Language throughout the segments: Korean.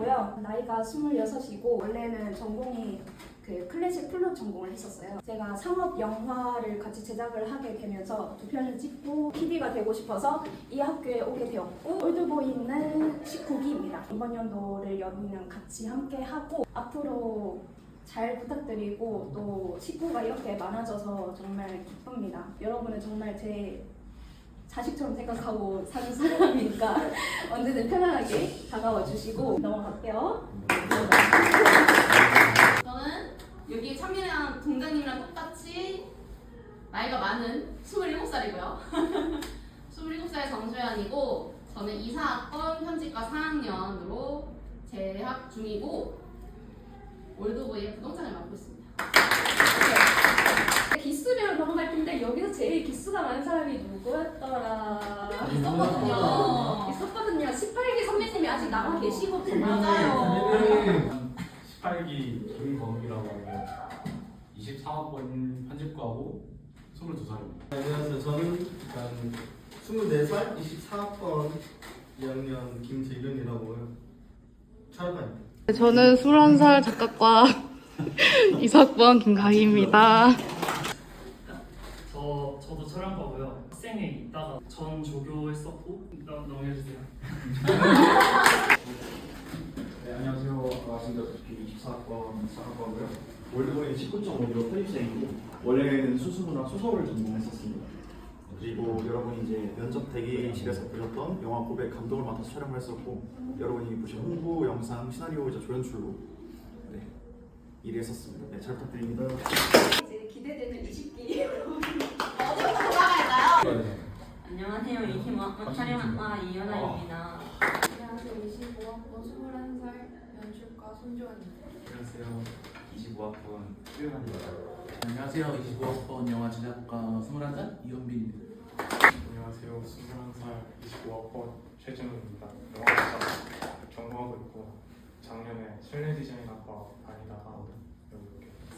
올드고요. 나이가 26이고 원래는 전공이 그 클래식 플룻 전공을 했었어요. 제가 상업 영화를 같이 제작을 하게 되면서 두 편을 찍고 PD가 되고 싶어서 이 학교에 오게 되었고 올드보이는 19기입니다. 이번 연도를 여러분이랑 같이 함께 하고 앞으로 잘 부탁드리고 또 식구가 이렇게 많아져서 정말 기쁩니다. 여러분은 정말 제 자식처럼 생각하고 사는 사람이니까 언제든 편안하게 다가와 주시고 넘어갈게요. 저는 여기 참미랑 동장님이랑 똑같이 나이가 많은 27살이고요. 27살 정소연이고 저는 이사학번 현직과 4학년으로 재학 중이고 올드보이의 부동산을 맡고 있습니다. 기수를 넘어갈 텐데 여기서 제일 기수가 많은 사람이 누구였더라? 있었거든요. 있었거든요. 18기 선배님이 아직 남아 계시거든요. 맞아요. 18기 김범기라고 하고 24학번 편집과고 22살입니다. 안녕하세요. 저는 일단 24살 24학번 2학년 김재균이라고요. 촬영입니다. 저는 21살 작가과 이사학번 김가희입니다. 저 저도 촬영과고요. 학생에 있다가 전 조교 했었고 일단 넘겨주세요. 네, 안녕하세요. 반갑습니다. 24학번 4학번고요. 월드보이 19.5로 편입생이고 원래는 수수문학 소설을 전공했었습니다. 그리고 여러분이 이제 면접 대기실에서 보셨던 영화 고백 감독을 맡아서 촬영을 했었고 여러분이 보신 홍보 영상 시나리오이자 조연출로 네, 일했었습니다. 네, 잘 부탁드립니다. 이제 기대되는 20기. 어디부터 돌아갈까요? 안녕하세요. 25학번 촬영학과 이현아입니다. 안녕하세요. 25학번 21살 연출과 손주원입니다. 안녕하세요. 25학번 수영합니다. 안녕하세요. 25학번 영화 제작과 21살 이현빈입니다. 안녕하세요. 21살 25학번 최진우입니다. 영화사 전공하고 있고 작년에 실내 디자인 학과 다니다가 여기 됐습니다.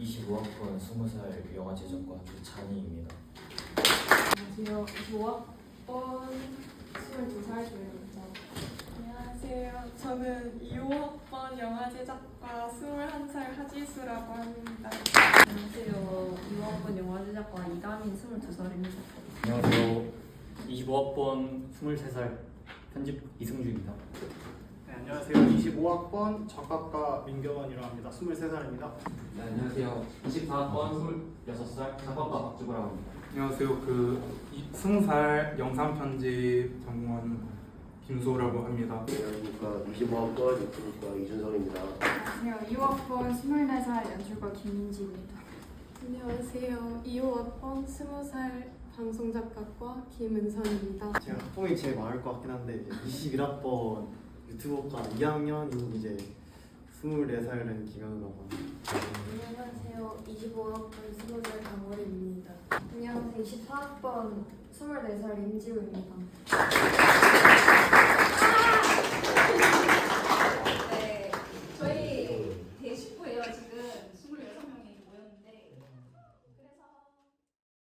25학번 20살 영화 제작과 조찬희입니다. 안녕하세요. 25학번 22살 조현입니다. 안녕하세요. 저는 25학번 영화 제작과 21살 하지수라고 합니다. 안녕하세요. 2학번 영화 제작과 이다민 22살입니다. 안녕하세요. 25학번 23살 편집 이승주입니다. 네, 안녕하세요. 25학번 작가과 민경원이라고 합니다. 23살입니다. 네, 안녕하세요. 24학번 26살 작가과 박주구라고 합니다. 안녕하세요. 그 20살 영상 편집 전공한 김소라고 합니다. 그러니까 25학번 유튜브과 이준성입니다. 안녕하세요. 2학번 24살 연출과 김민지입니다. 안녕하세요. 25학번 20살 방송작가과 김은선입니다. 제가 학번이 제일 많을 것 같긴 한데 이제 21학번 유튜브과 2학년인 이제 24살은 김현우라고 합니다. 안녕하세요. 25학번 20살 강월입니다. 안녕하세요. 24학번 24살 임지우입니다.